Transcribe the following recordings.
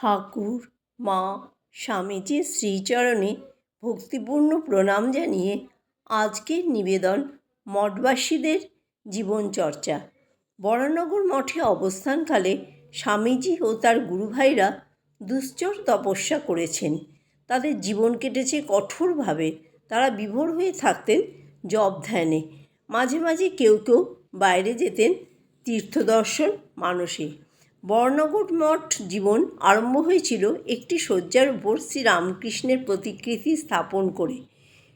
ঠাকুর, মা, স্বামীজির শ্রীচরণে ভক্তিপূর্ণ প্রণাম জানিয়ে আজকের নিবেদন মঠবাসীদের জীবনচর্চা। বরানগর মঠে অবস্থানকালে স্বামীজি ও তার গুরুভাইরা দুশ্চর তপস্যা করেছেন। তাদের জীবন কেটেছে কঠোরভাবে। তারা বিভোর হয়ে থাকতেন জব ধ্যানে। মাঝে মাঝে কেউ কেউ বাইরে যেতেন তীর্থদর্শন মানসে। বর্ণগর মঠ জীবন আরম্ভ হয়েছিল একটি শয্যার উপর শ্রীরামকৃষ্ণের প্রতিকৃতি স্থাপন করে।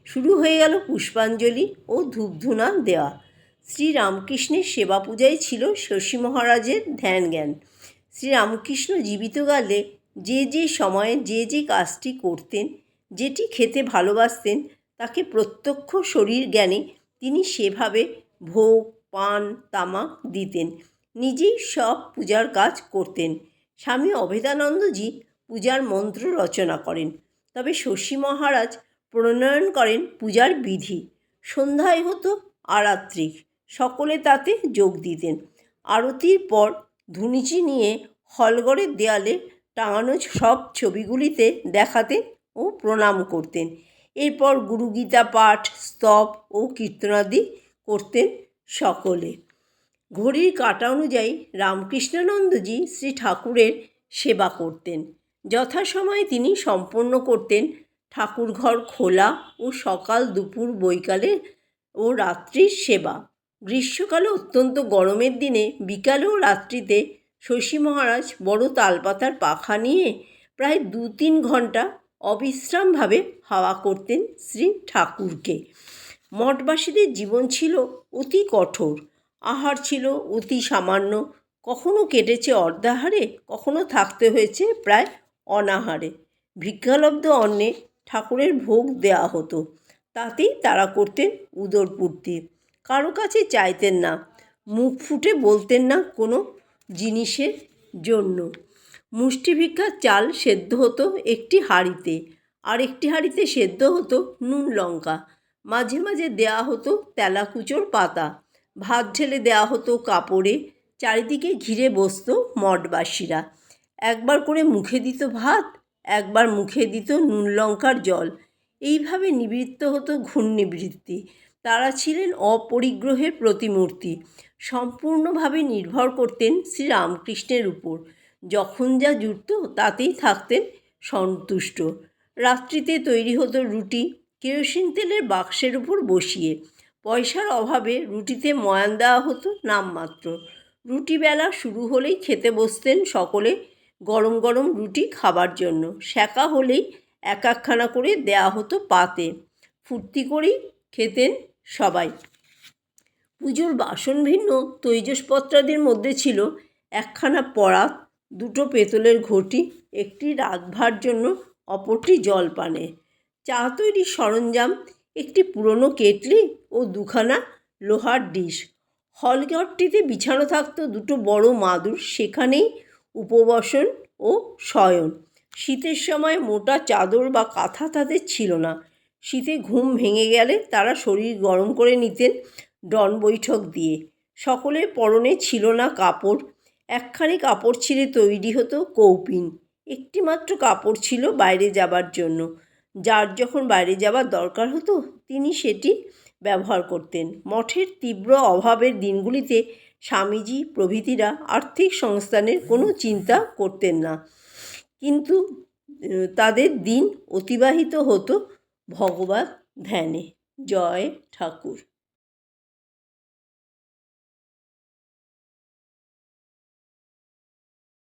শুরু হয়ে গেল পুষ্পাঞ্জলি ও ধূপধুনা দেওয়া। শ্রীরামকৃষ্ণের সেবা পূজাই ছিল শশী মহারাজের ধ্যান জ্ঞান শ্রীরামকৃষ্ণ জীবিত কালে যে যে সময়ে যে যে কাজটি করতেন, যেটি খেতে ভালোবাসতেন, তাকে প্রত্যক্ষ শরীর জ্ঞানে তিনি সেভাবে ভোগ, পান, তামাক দিতেন। নিজেই সব পূজার কাজ করতেন। স্বামী অভেদানন্দজি পূজার মন্ত্র রচনা করেন। তবে শশী মহারাজ প্রণয়ন করেন পূজার বিধি। সন্ধ্যায় হতো আরাত্রিক সকলে তাতে যোগ দিতেন। আরতির পর ধুনিচি নিয়ে হলঘরের দেয়ালে টাঙানো সব ছবিগুলিতে দেখাতেন ও প্রণাম করতেন। এরপর গুরুগীতা পাঠ, স্তব ও কীর্তনাদি করতেন সকলে। ঘড়ির কাঁটা অনুযায়ী রামকৃষ্ণানন্দজি শ্রী ঠাকুরের সেবা করতেন। যথাসময়ে তিনি সম্পন্ন করতেন। ঠাকুরঘর খোলা ও সকাল দুপুর বৈকালে ও রাত্রির সেবা। গ্রীষ্মকালে অত্যন্ত গরমের দিনে বিকালে ও রাত্রিতে শশী মহারাজ বড় তালপাতার পাখা নিয়ে প্রায় দু তিন ঘণ্টা অবিশ্রামভাবে হাওয়া করতেন শ্রী ঠাকুরকে মঠবাসীদের জীবন ছিল অতি কঠোর। আহার ছিল অতি সামান্য। কখনো কেটেছে অর্ধাহারে, কখনো থাকতে হয়েছে প্রায় অনাহারে। ভিক্ষালব্ধ অন্নে ঠাকুরের ভোগ দেওয়া হতো। তাতেই তারা করতেন উদরপূর্তি কারও কাছে চাইতেন না, মুখ ফুটে বলতেন না কোনো জিনিসের জন্য। মুষ্টি ভিক্ষার চাল সেদ্ধ হতো একটি হাঁড়িতে, আর একটি হাঁড়িতে সেদ্ধ হতো নুন লঙ্কা। মাঝে মাঝে দেয়া হতো তেলাকুচোর পাতা। ভাত ঢেলে দেওয়া হতো কাপড়ে, চারিদিকে ঘিরে বসত মঠবাসীরা। একবার করে মুখে দিত ভাত, একবার মুখে দিত নুন লঙ্কার জল। এইভাবে নিবৃত্ত হতো ঘূর্ণিবৃত্তি। তারা ছিলেন অপরিগ্রহের প্রতিমূর্তি। সম্পূর্ণভাবে নির্ভর করতেন শ্রীরামকৃষ্ণের উপর। যখন যা জুটত, তাতেই থাকতেন সন্তুষ্ট। রাত্রিতে তৈরি হতো রুটি, কেরোসিন তেলের বাক্সের উপর বসিয়ে। পয়সার অভাবে রুটিতে ময়ান দেওয়া হতো নামমাত্র। রুটি বেলা শুরু হলেই খেতে বসতেন সকলে গরম গরম রুটি খাবার জন্য। সেকা হলেই এক একখানা করে দেয়া হতো পাতে। ফুর্তি করেই খেতেন সবাই। পুজোর বাসন ভিন্ন তৈজসপত্রাদির মধ্যে ছিল একখানা পরাত দুটো পেতলের ঘটি, একটি রাখবার জন্য অপরটি জলপানে। চা তৈরির সরঞ্জাম একটি পুরনো কেটলি ও দুখানা লোহার ডিশ। হলঘরটিতে বিছানো থাকতো দুটো বড় মাদুর, সেখানেই উপবসন ও শয়ন। শীতের সময় মোটা চাদর বা কাঁথা তাদের ছিল না। শীতে ঘুম ভেঙে গেলে তারা শরীর গরম করে নিতেন ডন বৈঠক দিয়ে। সকলের পরনে ছিল না কাপড়। একখানি কাপড় ছিঁড়ে তৈরি হতো কৌপিন। একটি মাত্র কাপড় ছিল বাইরে যাবার জন্য। যার যখন বাইরে যাওয়ার দরকার হতো, তিনি সেটি ব্যবহার করতেন। মঠের তীব্র অভাবের দিনগুলিতে স্বামীজি, প্রভৃতিরা আর্থিক সংস্থানের কোনো চিন্তা করতেন না। কিন্তু তাদের দিন অতিবাহিত হতো ভগবত ধ্যানে। জয় ঠাকুর।